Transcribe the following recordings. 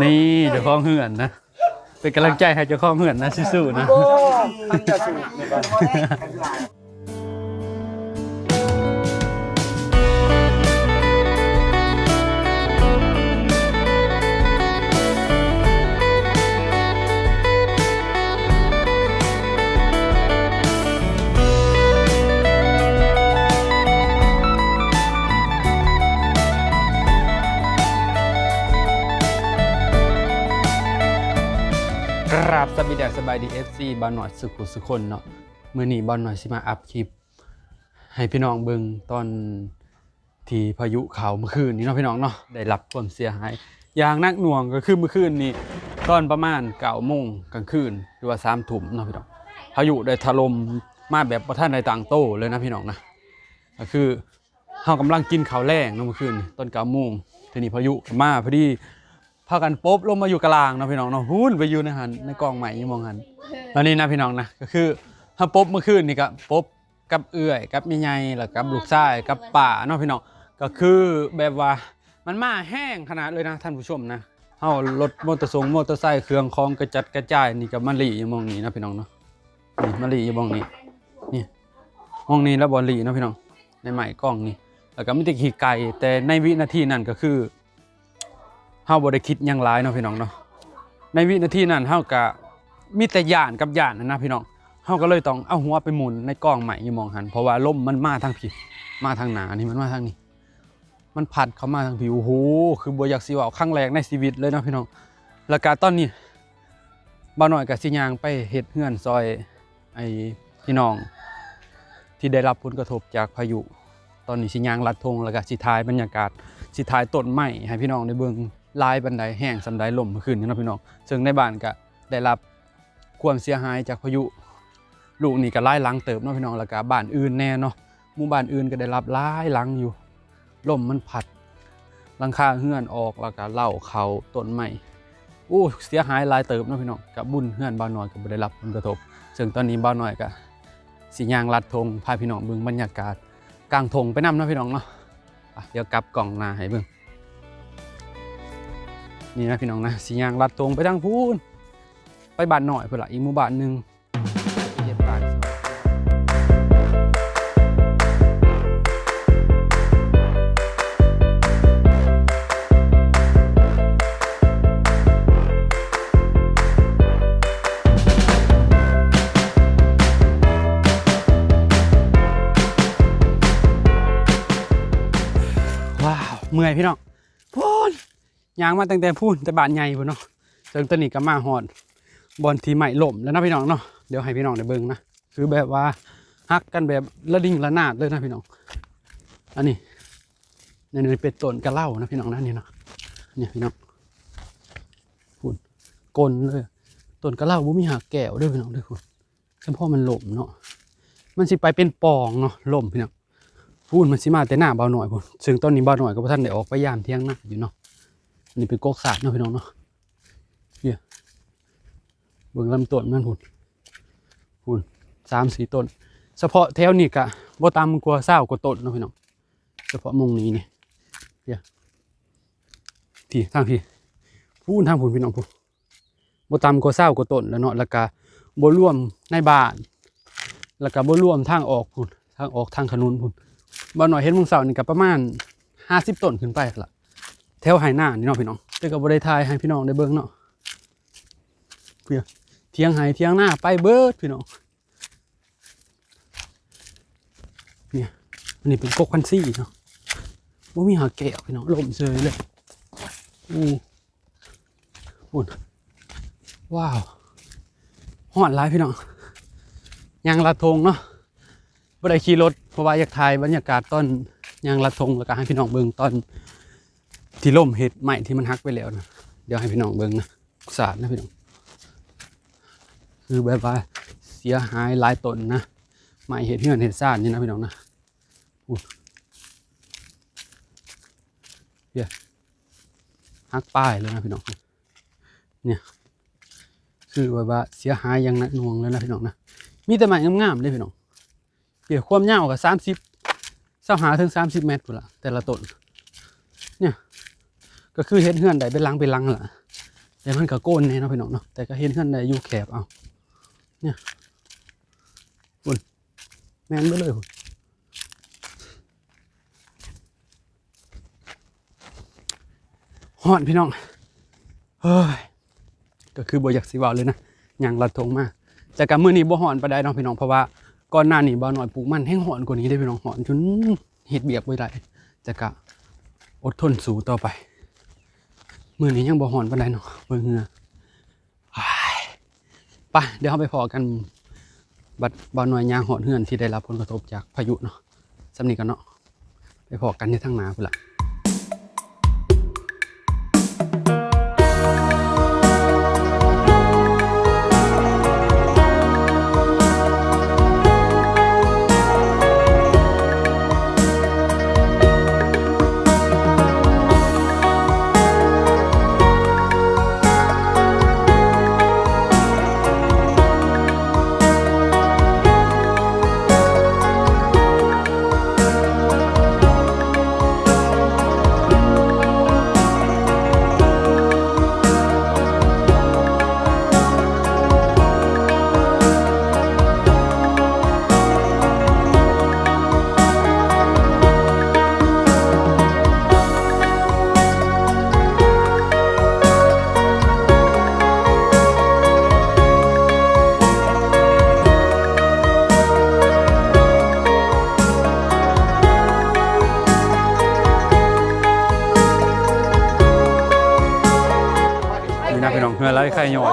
นี่เจ้าของเหือนนะ เป็นกำลังใจให้เจ้าของเหือนนะสู้ๆนะ มันจะสูงในบ้าน บายดีเอฟซีบอลหน่อยสุขุสุคนเนาะมือนี้บอลหน่อยสิมาอัพคลิป ให้พี่น้องเบิงตอนที่พายุเขาเมื่อคืนนี้เนาะพี่น้องเนาะได้รับความเสียหายอย่างนักหน่วงก็คือเมื่อคืนนี้ตอนประมาณเก้าโมงกลางคืนหรือว่าสามทุ่มเนาะพี่น้องพายุได้ถล่มมาแบบประท่านในต่างโต้เลยนะพี่น้องนะก็คือเฮากำลังกินข้าวแรงเนาะเมื่อคืนนี้ตอนเก้าโมงทีนี้พายุมาพอดี พากันปุ๊บลงมาอยู่กลางเนาะพี่น้องเนาะหุ้นไปอยู่ในหันในกองใหม่ยี่มองหันแล้วนี่นะพี่น้องนะก็คือถ้าปุ๊บเมื่อคืนนี่ก็ปุ๊บกับเอื้อยกับมีไงแล้วกับลูกชายกับป่าเนาะพี่น้องก็คือแบบว่ามันมาแห้งขนาดเลยนะท่านผู้ชมนะเฮารถมอเตอร์ทรงมอเตอร์ไซค์เครื่องของกระจัดกระจายนี่กับมะลิยู่มองนี้นะพี่น้องเนาะนี่มะลิยู่มองนี้นี่หมองนี้แล้วบอลลีนะพี่น้องในใหม่กล้องนี่แล้วก็มีแต่ขี่ไก่แต่ในวินาทีนั้นก็คือ เฮาบ่ได้คิดยังหลายเนาะพี่น้องเนาะในวินาทีนั้นเฮาก็มีแต่ย่านกับย่านนะนะพี่น้องเฮาก็เลยต้องเอาหัวไปหมุนในกล้องใหม่อยู่มองหัน เพราะว่าลมมันมาทางผิดมาทางหนานี่มันมาทางนี้ มันพัดเข้ามาทางผิวโอ้โหคือบ่อยากสิว้าครั้งแรกในชีวิตเลยเนาะพี่น้องแล้วก็ตอนนี้บ่าวน้อยก็สิยางไปเฮ็ดเฮือนซอยไอ้พี่น้อง ที่ได้รับผลกระทบจากพายุ ตอนนี้สิยางลัดธงแล้วก็สิถ่ายบรรยากาศสิถ่ายต้นไม้ให้พี่น้องได้เบิ่งลายบันไดแห้งสำไดลมเมื่อคืนนี้เนาะพี่น้องซึ่งในบ้านก็ได้รับความเสียหายจากพายุลูกนี่ก็หลายหลังเติบเนาะพี่น้องแล้วก็บ้านอื่นแน่เนาะหมู่บ้านอื่นก็ได้รับหลายหลังอยู่ล่มมันพัดหลังคาเฮือนออกแล้วก็เหล่าเขาต้นไม้โอ้เสียหายลายเติบเนาะพี่น้องกับบุญเฮือนบ้านน้อยก็บ่ได้รับผลกระทบ ซึ่งตอนนี้บ้านน้อยก็สิย่างลัดธงพาพี่น้องเบิ่งบรรยากาศกลางธงไปนํเนาะพี่น้องเนาะะเดี๋ยวกลับกล่องนาให้เบิ่ง นี่นะพี่น้องนะสียางลัดตรงไปทางพูนไปบานหน่อยเพื่อละอีกหมู่บานหนึ่งเฮ็ดบ้านว้าวเมื่อยพี่น้องพูน ยางมาตั้งแต่พูนแต่บานใหญ่พุ่นเนาะจนตอนนี้ก็มาฮอดบอลทีใหม่ล่มแล้วนะพี่น้องเนาะเดี๋ยวให้พี่น้องได้เบิ่งนะคือแบบว่าฮักกันแบบระดิ่งระนาดเลยนะพี่น้อง อันนี้นี่นี่เป็นต้นกระเล่านะพี่น้องนะนี่เนาะเนี่ยพี่น้องพูนกลนเลยต้นกระเล่าบ่มีหักแก้วด้วยพี่น้องด้วยคุณเฉพาะมันล่มเนาะมันสิไปเป็นปองเนาะล่มพี่น้องพูดมันสิมาแต่หน้าเบาหน่อยพุ่นซึ่งตอนนี้เบาหน่อยก็ท่านได้ออกไปยามเที่ยงหน้าอยู่เนาะ นนี้เป็นกกสาดนะพี่น้องเนาะเนี่ยเบิ่งลำต้นมันพุ่นพุ่นสามสี่ต้น เฉพาะแถวนี้กะบ่ตามกลัวเศร้ากว่าต้นนะพี่น้อง เฉพาะมุงนี้นี่เนี่ยพี่ทางพี่พูนทางพุ่นพี่น้องพุ่นบ่ตามกว่าเศร้ากว่าต้นแล้วเนาะแล้วก็บ่รวมในบ้าน แล้วก็บ่รวมทางออกพุ่นทางออกทางถนนพุ่นบ่หน่อยเห็นมึงเสาร์นี่ก็ประมาณห้าสิบต้นขึ้นไปละ แถวไหหน้านี่เนาะพี่น้องแต่ก็บ่ได้ทายให้พี่น้องได้เบิ่งเนาะเพื่อเที่ยงไหเที่ยงหน้าไปเบิดพี่น้องเนี่ยอันนี้เป็นกกคันซี่เนาะบ่มีหาแก้วพี่น้องลมเซยเลยอู้อุ่นว้าวหอดหลายพี่น้องยางละทงเนาะบ่ได้ขี่รถเพราะว่าอยากถ่ายบรรยากาศตอนยางละทงแล้วก็ให้พี่น้องเบิ่งตอน ที่ล่มเห็ดใหม่ที่มันฮักไปแล้วนะเดี๋ยวให้พี่น้องเบิ่งนะสาดนะพี่น้องคือแบบว่าเสียหายหลายต้นนะใหม่เห็ดเหือนเห็ดซ่านนี่นะพี่น้องนะเดี๋ยวฮักป้ายเลยนะพี่น้องเนี่ยคือแบบว่าเสียหายอย่างหนักหน่วงเลยนะพี่น้องนะมีแต่ใหม่งามๆเลยพี่น้องเปียกความยาวกับสามสิบเสาหาถึงสามสิบเมตรพุ่นละแต่ละต้นเนี่ย ก็คือเฮ็ดเฮือนได้เป็นลังเป็นลังล่ะแต่มันก็โกนแน่เนาะพี่น้องเนาะแต่ก็เฮ็ดเฮือนได้อยู่แคบเอาเนี่ยคุณแม่นไปเลยคุณฮอดพี่น้องเฮ้ยก็คือบ่อยากสิว้าเลยนะยังลัดทงมาแต่กับมือนี้บ่ฮ้อนไปานใดเนาะพี่น้องเพราะว่าก่อนหน้านี้บ่าวน้อยปลูกมันแห้งฮ้อนกว่านี้ได้พี่น้องฮ้อนจนเฮ็ดเบียกบ่ได้แต่ก็อดทนสู้ต่อไป มื้อนี้ยังบ่หอนปานใดเนาะเบิ่งเหงื่ออ้าไปเดี๋ยวเราไปพอกันบัดบ่าวน้อยยางหอนเฮือนที่ได้รับผลกระทบจากพายุเนาะสำนีกันเนาะไปพอกันที่ทางนาพุ่นละ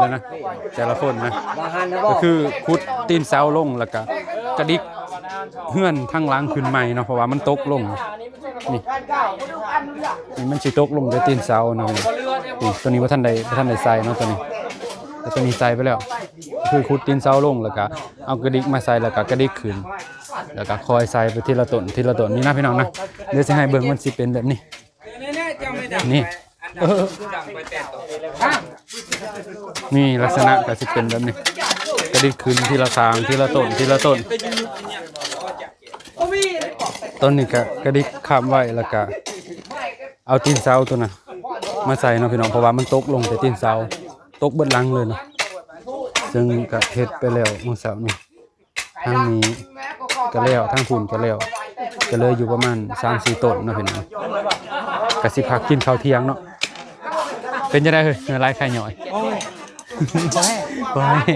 แล้วนะ แต่ละคนนะ บางฮันนะบก็คือคุดตีนเสาลงแล้วก็กระดิกเฮือนทั้งหล้างขึ้นใหม่เนาะเพราะว่ามันตกลง นี่นี่มันสิตกลงแต่ตีนเสาเนาะนี่ตัวนี้ว่าท่านใดว่าท่านใดใส่เนาะตัวนี้แต่ตัวนี้ใส่ไปแล้ว คือคุดตีนเสาลงแล้วก็เอากระดิกมาใส่แล้วก็กระดิกขึ้น แล้วก็คอยใส่ไปทีละต้นทีละต้นนี่นะพี่น้องนะเดี๋ยวจะให้เบิ่งมันสิเป็นแบบนี้ นี่ เออ นี่ลักษณะก็สิเป็นแบบนี้กระดิกขึ้นทีละทางทีละต้นทีละต้น ต้นนี้ก็กระดิกข้ามไว้แล้วก็เอาตีนเสาตัวน่ะมาใส่เนาะพี่น้องเพราะว่ามันตกลงแต่ตีนเสาตกเบิดลังเลยเนาะซึ่งก็เฮ็ดไปแล้วมื่อเสาร์นี้ทางนี้ก็แล้วทางฝุ่นก็แล้วก็เลยอยู่ประมาณ3-4ต้นเนาะพี่น้องก็สิพักกินข้าวเที่ยงเนาะ เป็นจังได๋เฮ้ยเนื้อลายไข่หน่อยโอ้ยโอ้ย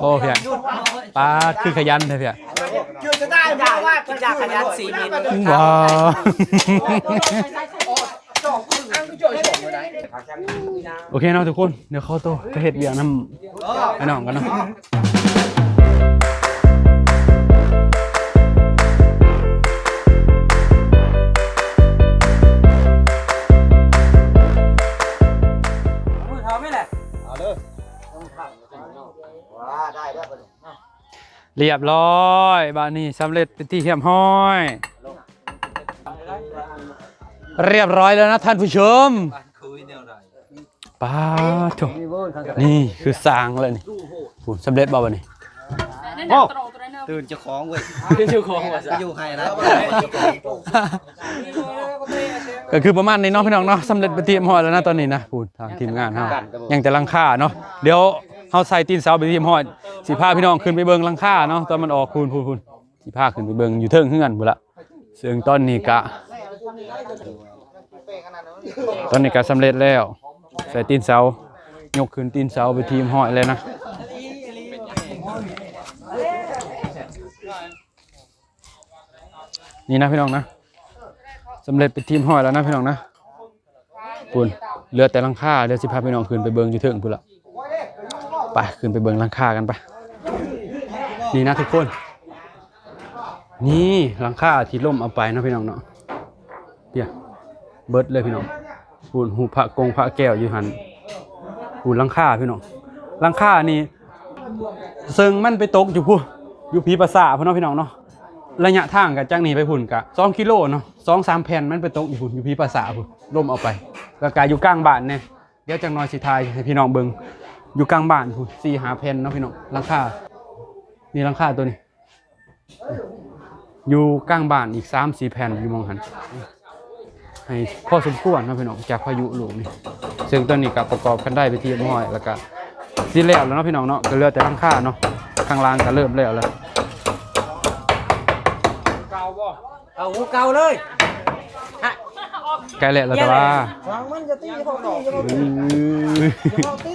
โอ้เพียปลาคือขยันแท้เพียอยู่จะได้เพราะว่ากินยาขยันสีมิลว้าวโอเคเนาะทุกคน เดี๋ยวเข้าโตะไปเห็ดเบียร์น้ำไอ้น้องกันเนาะ เรียบร้อยบ้านนี้สำเร็จเป็นที่เรียบร้อย เรียบร้อยแล้วนะท่านผู้ชมป้าโถนี่คือสร้างเลยนี่โหสำเร็จบ่าวะนี่โอ้ตื่นเจ้าของเว้ยตื่นเจ้าของว่ะอยู่ให้นะก็คือประมาณนี้เนาะพี่น้องเนาะสำเร็จไปนที่เรียบร้อยแล้วนะตอนนี้นะพูดทางทีมงานเฮายังแต่หลังคาเนาะเดี๋ยว เฮาใส่ตีนเสาไปที่เรียบร้อยสิพาพี่น้องขึ้นไปเบิ่งหลังคาเนาะตอนมันออกคูณพูนพูนสิพาขึ้นไปเบิ่งอยู่เทิงเฮือนพุ่นละซึ่งตอนนี้กะตอนนี้ก็สำเร็จแล้ว ใส่ตีนเสายกขึ้นตีนเสาไปทีมหอยเลยนะนี่นะพี่น้องนะสำเร็จเป็นทีมห้อยแล้วนะพี่น้องนะปุ่นเหลือแต่ลังคาเดี๋ยวสิพาพี่น้องขึ้นไปเบิงอยู่เถิงพุ่นละ ไปขึ้นไปเบิงหลังคากันไปนี่นะทุกคน นี่หลังคาที่ล่มเอาไปนะพี่น้องเนาะเดี๋ยวเบิดเลยพี่น้องปุ่นหูพระกงพระแก้วอยู่หันปุ่นหลังคาพี่น้องหลังคานี่ซึ่งมันไปตกอยู่พูอยู่พีภาษาพ่อเนาะพี่น้องเนาะระยะทางกับจากนี้ไปพุ่นกะสองกิโลเนาะสองสามแผ่นมันไปตกอยู่พุ่นอยู่พีภาษาพุ่นล่มเอาไปแล้วกายอยู่กลางบ้านเนี่ยเดี๋ยวจังน้อยสิทายให้พี่น้องเบิง อยู่กลางบ้านพุ่นสี่หาแผ่นเนาะพี่น้องหลังคานี่หลังคาตัวนี้ อยู่กลางบ้านอีก3 4แผ่นอยู่หมองหันให้พอสมควรเนาะพี่น้องจากพายุลูกนี่ซึ่งตอนนี้ก็ประกอบกันได้ไปที่เรียบร้อยแล้วก็สิแล้วแล้วเนาะพี่น้องเนาะก็เหลือแต่หลังคาเนาะข้างล่างก็เริ่มแล้วแล้วเอาหูเก่าเลยใกล้แล้วแล้วแต่ว่าฟังมันจะตีเขาตีจะอือเขาตีจะเขาตี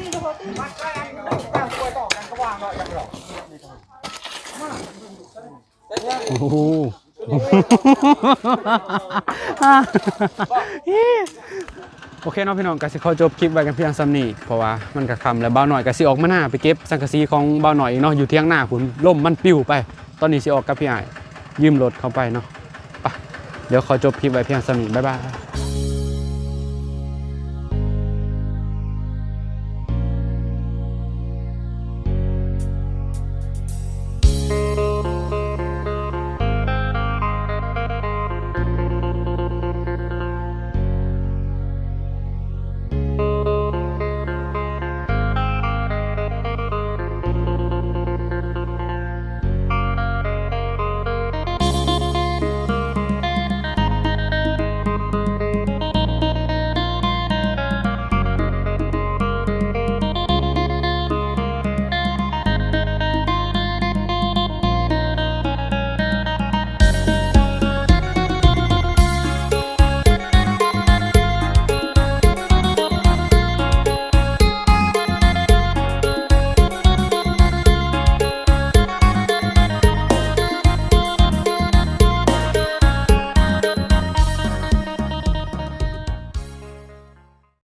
โอ้โหโอเคเนาะพี่น้องกสิขอจบคลิปไว้กันเพียงซ้ำนี้เพราะว่ามันก็ค่ำแล้วเบาหน่อยกสิออกมาหน้าไปเก็บสังกะสีของเบาหน่อยเนาะอยู่เที่ยงหน้าคุณล่มมันปิวไป ตอนนี้สิออกกับพี่อ้ายยืมรถเขาไปเนาะไปเดี๋ยวขอจบคลิปไว้เพียงซ้ำนี้บ๊ายบาย